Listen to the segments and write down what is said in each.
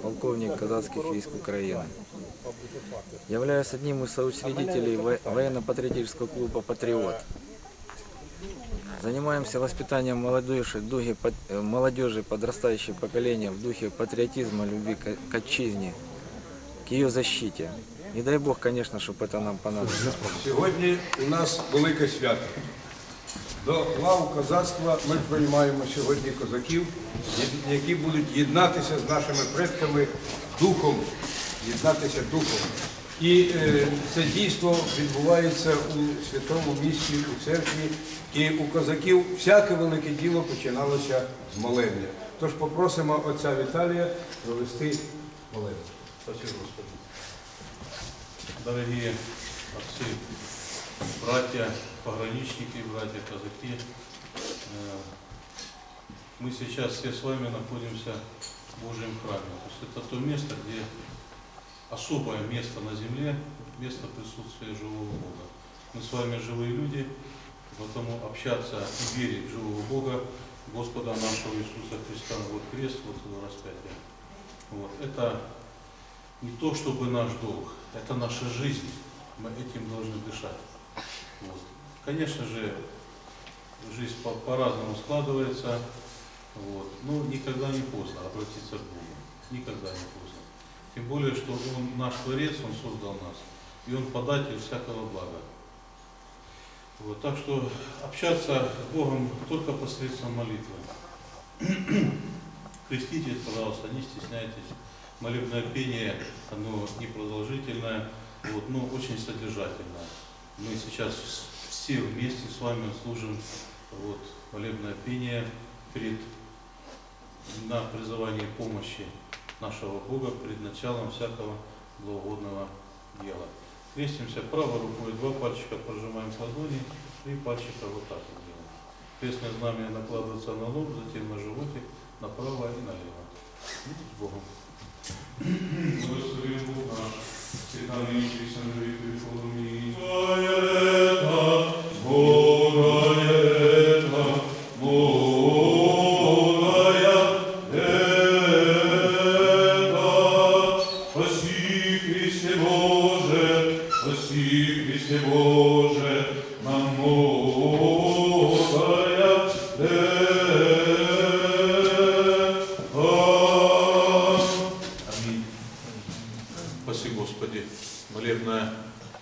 Полковник казацких войск Украины. Являюсь одним из соучредителей во- военно-патриотического клуба «Патриот». Занимаемся воспитанием молодежи, духе, э, молодежи, подрастающее поколение в духе патриотизма, любви к, отчизне, к ее защите. Не дай Бог, конечно, чтобы это нам понадобилось. Сьогодні у нас велике свято. До лав козацтва ми приймаємо сьогодні козаків, які будуть єднатися з нашими предками духом, єднатися духом. І е, це дійство відбувається у святому місті, у церкві. І у козаків всяке велике діло починалося з молебня. Тож попросимо отця Віталія провести молебень. Спасибо, Господи. Дорогие отцы, братья, пограничники, братья, казаки, э, мы сейчас все с вами находимся в Божьем храме. То есть это то место, где особое место на земле, место присутствия живого Бога. Мы с вами живые люди, потому общаться и верить в живого Бога, Господа нашего Иисуса Христа, вот крест, вот его распятие. Вот. Это не то чтобы наш долг, это наша жизнь. Мы этим должны дышать. Вот. Конечно же, жизнь по- по-разному складывается, вот. но никогда не поздно обратиться к Богу. Никогда не поздно. Тем более, что Он наш Творец, Он создал нас, и Он податель всякого блага. Вот. Так что общаться с Богом только посредством молитвы. Креститесь, пожалуйста, не стесняйтесь. Молебное пение, оно непродолжительное, вот, но очень содержательное. Мы сейчас все вместе с вами служим вот, молебное пение перед, на призывание помощи нашего Бога пред началом всякого благоугодного дела. Крестимся правой рукой, два пальчика прожимаем ладони, три пальчика вот так вот делаем. Крестное знамя накладывается на лоб, затем на животик, направо и налево. Ну, с Богом. Благословен Бог наш, всегда ныне и присно на веки веков.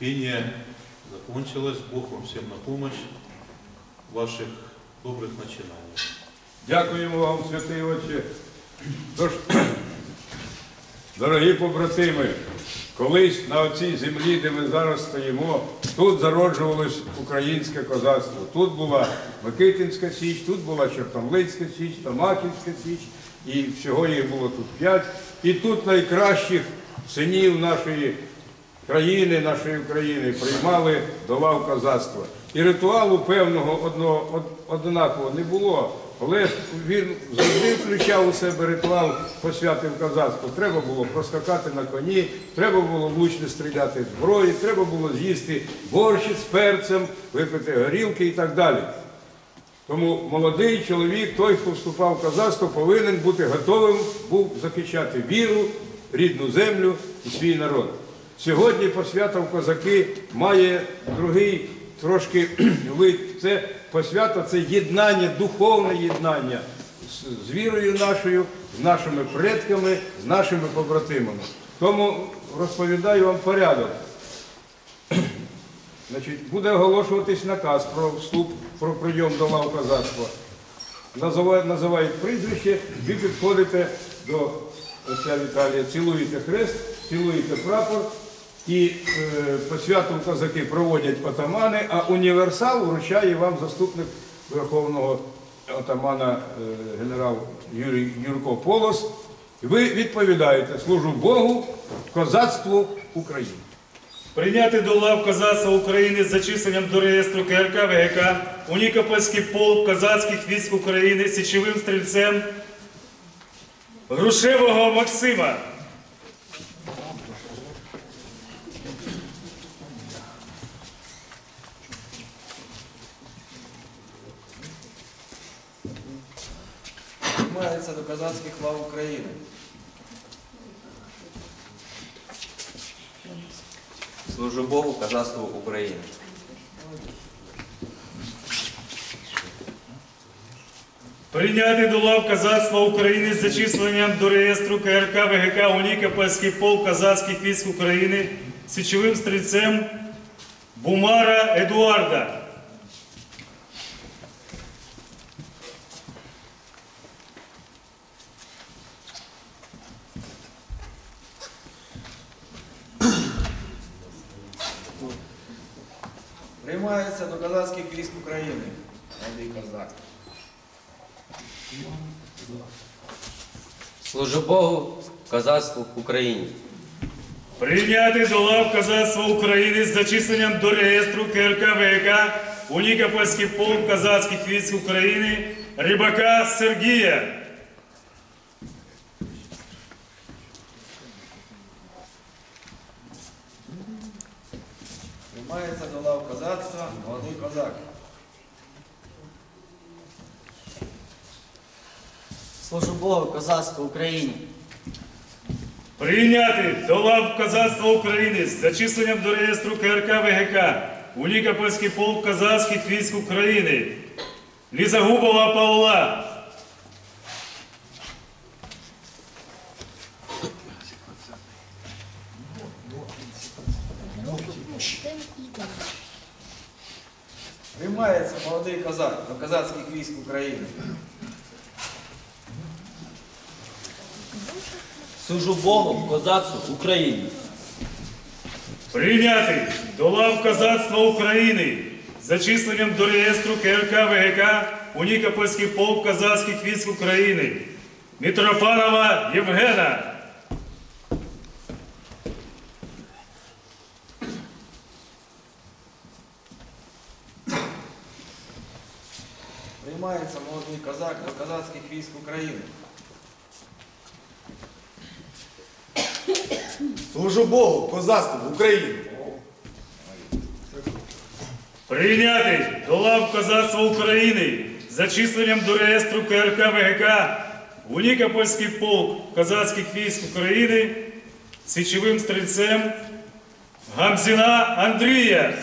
Молебное пение закончилось. Бог вам всем на помощь в ваших добрых начинаниях. Дякуємо вам, святий Отче. Тож, дорогі побратими, колись на оцій землі, де ми зараз стоїмо, тут зароджувалось українське козацтво. Тут була Микитинська Січ, тут була Чортомлицька Січ, Томаківська Січ, і всього їх було тут п'ять. І тут найкращих синів нашої країни, нашої України приймали до лав козацтва. І ритуалу певного одного од- однакового не було. Але він завжди включав у себе ритуал посвяти в козацтво. Треба було проскакати на коні, треба було влучно стріляти зброї, треба було з'їсти борщ з перцем, випити горілки і так далі. Тому молодий чоловік, той, хто вступав в козацтво, повинен бути готовим був захищати віру, рідну землю і свій народ. Сьогодні посвята в козаки має другий трошки вид. Це посвята це єднання, духовне єднання з, вірою нашою, з нашими предками, з нашими побратимами. Тому розповідаю вам порядок. Значить, буде оголошуватись наказ про вступ, про прийом до лав козацтва. Називають, називають прізвище, ви підходите до отця Віталія, цілуєте хрест, цілуєте прапор, і е, по святу козаки проводять отамани, а універсал вручає вам заступник Верховного отамана е, генерал Юрій Юрко Полос. Ви відповідаєте служу Богу, козацтву України. Прийняти до лав козацтва України з зачисленням до реєстру КРК ВГК Нікопольський полк козацьких військ України січовим стрільцем Грушевого Максима. Приймається до козацьких лав України. Служу Богу, козацтву України. Прийняти до лав козацтва України з зачисленням до реєстру КРК ВГК у Нікопольський полк козацьких військ України січовим стрільцем Бумара Едуарда. Приймається до козацьких військ України. Молодий козак. Служу Богу, козацтву України. Прийняти до лав козацтва України з зачисленням до реєстру КРК ВГК у Нікопольський полк козацьких військ України Рибака Сергія. Приймається до лав козацтва. Молодий козак. Служу Богу, козацтву Україні. Прийняти до лав козацтва України з зачисленням до реєстру КРК ВГК у Нікопольський полк козацьких військ України Лізагубова Павла. Приймається молодий козак до козацьких військ України. Служу Богу, козацтву Україні. Прийняти до лав козацтва України зачисленням до реєстру КРК ВГК у Нікопольський полк козацьких військ України Митрофанова Євгена. Приймається молодий козак до козацьких військ України. Служу Богу, козацтву Україні. Прийняти до лав козацтва України зачисленням до реєстру КРК ВГК у Нікопольський полк козацьких військ України січовим стрільцем Гамзіна Андрія.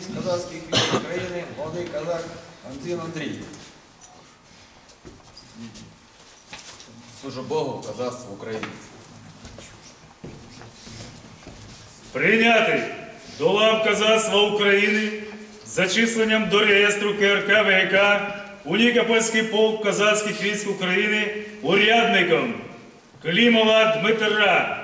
Приймається до військ України молодий козак Анзін Андрій. Служу Богу, козацтву України. Прийняти до лав козацтва України зачисленням до реєстру КРК ВГК у Нікопольський полк козацьких військ України урядником Клімова Дмитра.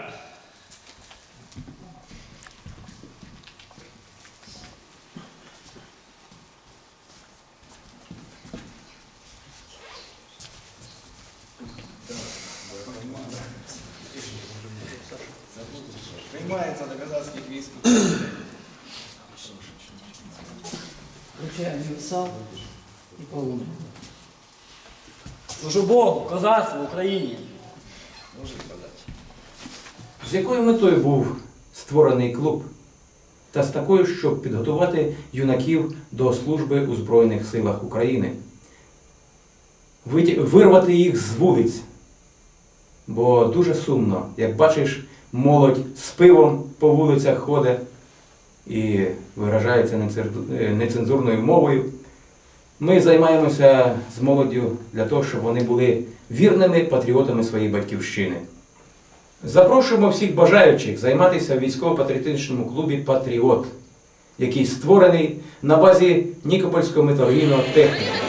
Приймається до Вручаю універсал і полуну. Служу Богу, козацтву Україні. Мужик подачі. З якою метою був створений клуб? Та з такою, щоб підготувати юнаків до служби у Збройних силах України, вирвати їх з вулиць. Бо дуже сумно, як бачиш, молодь з пивом по вулицях ходить і виражається е, нецензурною мовою. Ми займаємося з молоддю для того, щоб вони були вірними патріотами своєї батьківщини. Запрошуємо всіх бажаючих займатися в військово-патріотичному клубі Патріот, який створений на базі Нікопольського металургійного техніку.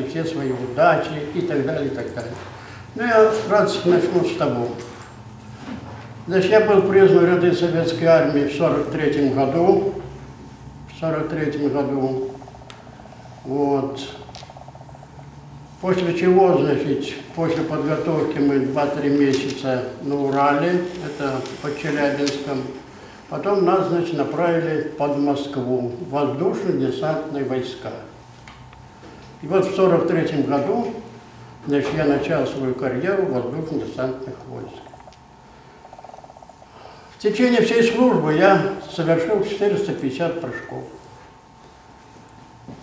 Неудачи, все свои удачи и так далее, и так далее. Ну, я вкратце начну с того. Значит, я был призван в ряды советской армии в 43 году, в 43 году, вот, После чего, значит, после подготовки мы 2-3 месяца на Урале, это под Челябинском. Потом нас, значит, направили под Москву, воздушно-десантные войска. И вот в 43 году, значит, я начал свою карьеру в воздушно-десантных войсках. В течение всей службы я совершил 450 прыжков.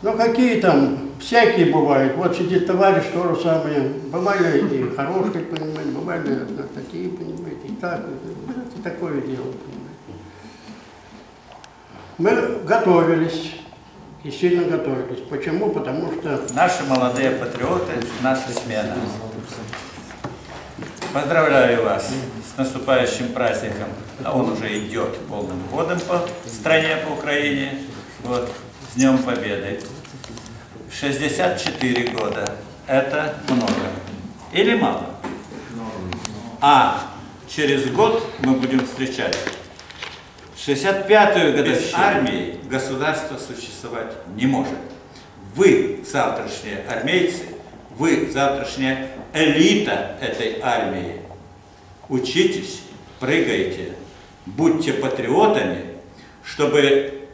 Ну, какие там, всякие бывают. Вот сидит товарищ, то же самое. Бывали и хорошие, понимаете, бывали такие, понимаете, и так. И такое дело, понимаете. Мы готовились, и сильно готовились. Почему? Потому что Наши молодые патриоты, наша смена. Поздравляю вас с наступающим праздником. А он уже идет полным ходом по стране, по Украине. Вот, с Днем Победы. 64 года. Это много. Или мало? А через год мы будем встречать 65-ю годовщину армии государство существовать не может. Вы, завтрашние армейцы, вы, завтрашняя элита этой армии. Учитесь, прыгайте, будьте патриотами, чтобы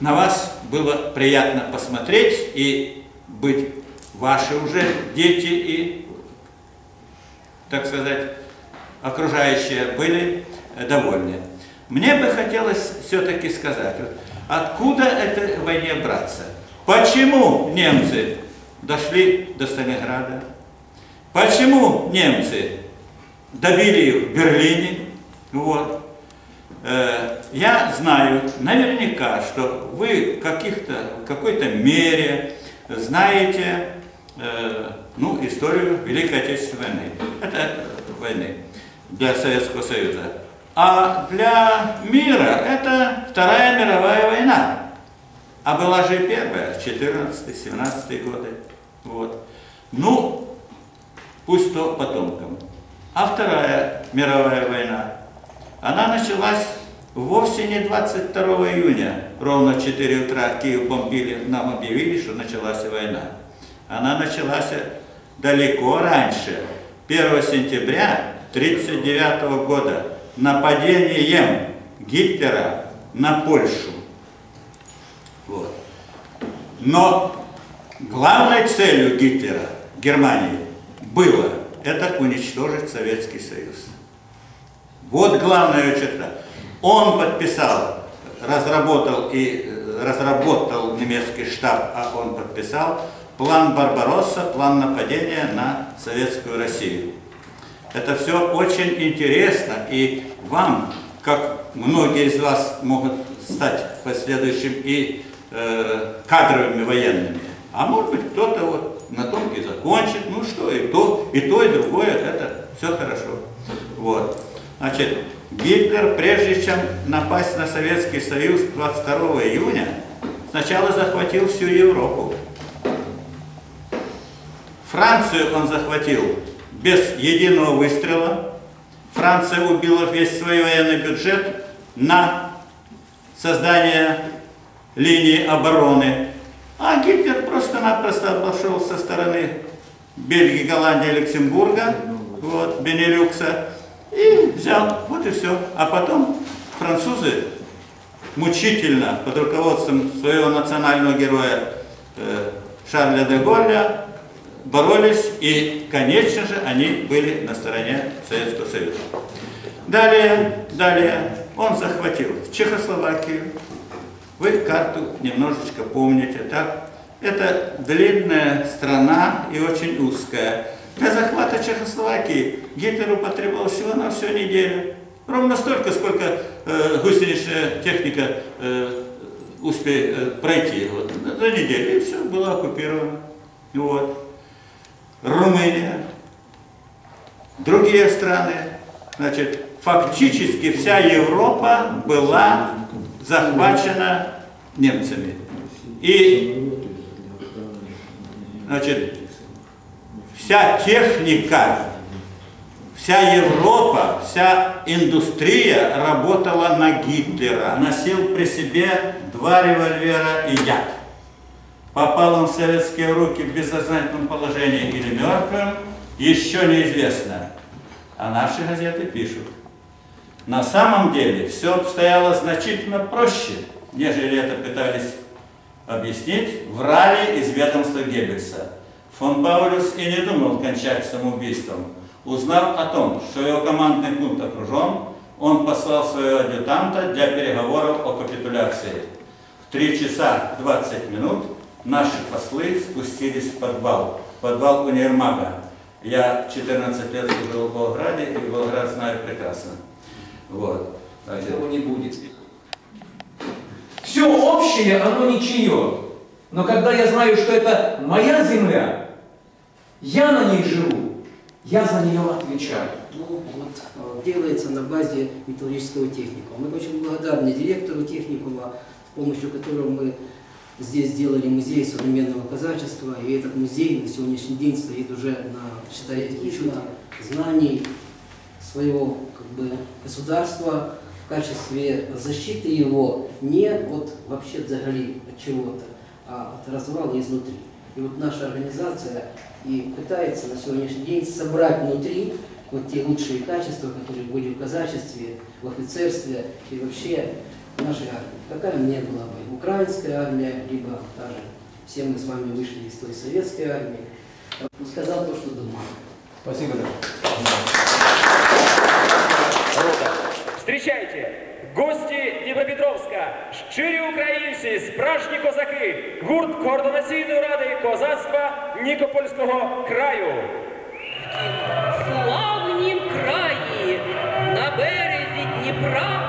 на вас было приятно посмотреть и быть ваши уже дети и, так сказать, окружающие были довольны. Мне бы хотелось все-таки сказать, вот, откуда этой войне браться? Почему немцы дошли до Сталинграда? Почему немцы добили их в Берлине? Вот. Э, Я знаю наверняка, что вы в в какой-то мере знаете э, ну, историю Великой Отечественной войны. Это войны для Советского Союза. А для мира это Вторая мировая война. А была же первая, 14-17 годы. Вот. Ну, пусть то потомкам. А Вторая мировая война, она началась вовсе не 22 июня, ровно в 4 утра Киев бомбили, нам объявили, что началась война. Она началась далеко раньше, 1 сентября 1939 года, нападением Гитлера на Польшу. Вот. Но главной целью Гитлера, Германии, было это уничтожить Советский Союз. Вот главная черта. Он подписал, разработал и э, разработал немецкий штаб, а он подписал план Барбаросса, план нападения на Советскую Россию. Это все очень интересно, и вам, как многие из вас могут стать в последующем и э, кадровыми военными, а может быть кто-то вот на том и закончит, ну что, и то, и то, и другое, это все хорошо. Вот. Значит, Гитлер, прежде чем напасть на Советский Союз 22 июня, сначала захватил всю Европу. Францию он захватил без единого выстрела. Франция убила весь свой военный бюджет на создание линии обороны. А Гитлер просто-напросто обошел со стороны Бельгии, Голландии, Люксембурга, вот, Бенелюкса, и взял, вот и все. А потом французы мучительно под руководством своего национального героя э, Шарля де Голля боролись, и, конечно же, они были на стороне Советского Союза. Далее, далее он захватил Чехословакию. Вы карту немножечко помните, так? Это длинная страна и очень узкая. Для захвата Чехословакии Гитлеру потребовалось всего на всю неделю. Ровно столько, сколько э, гусеничная техника э, успеет э, пройти. Вот, за неделю, и все, было оккупировано. Вот. Румыния, другие страны. Значит, фактически вся Европа была захвачена немцами. И, значит, вся техника, вся Европа, вся индустрия работала на Гитлера. Носил при себе два револьвера и яд. Попал он в советские руки в бессознательном положении или мертвым, еще неизвестно. А наши газеты пишут. На самом деле все обстояло значительно проще, нежели это пытались объяснить, врали из ведомства Геббельса. Фон Паулюс и не думал кончать самоубийством. Узнав о том, что его командный пункт окружен, он послал своего адъютанта для переговоров о капитуляции. В 3 часа 20 минут наши послы спустились в подвал, в подвал универмага. Я 14 лет служил в Волгограде, и Волгоград знаю прекрасно. Вот. Этого не будет. Все общее, оно ничье. Но когда я знаю, что это моя земля, я на ней живу, я за нее отвечаю. Ну, вот, э, делается на базе металлургического техникума. Мы очень благодарны директору техникума, с помощью которого мы здесь сделали музей современного казачества. И этот музей на сегодняшний день стоит уже на, считайте, учете знаний своего как бы, государства в качестве защиты его не от вообще взагалі от чего-то, а от развала изнутри. И вот наша организация и пытается на сегодняшний день собрать внутри вот те лучшие качества, которые были в казачестве, в офицерстве и вообще нашей армии, какая мне была бы украинская армия, либо даже все мы с вами вышли из той советской армии, он сказал то, что думал. Спасибо. Встречайте! гости Дніпропетровська, щирі украинцы справжні козаки, гурт координаційної ради козацтва Нікопольського краю. Славнім краї на березі Дніпра.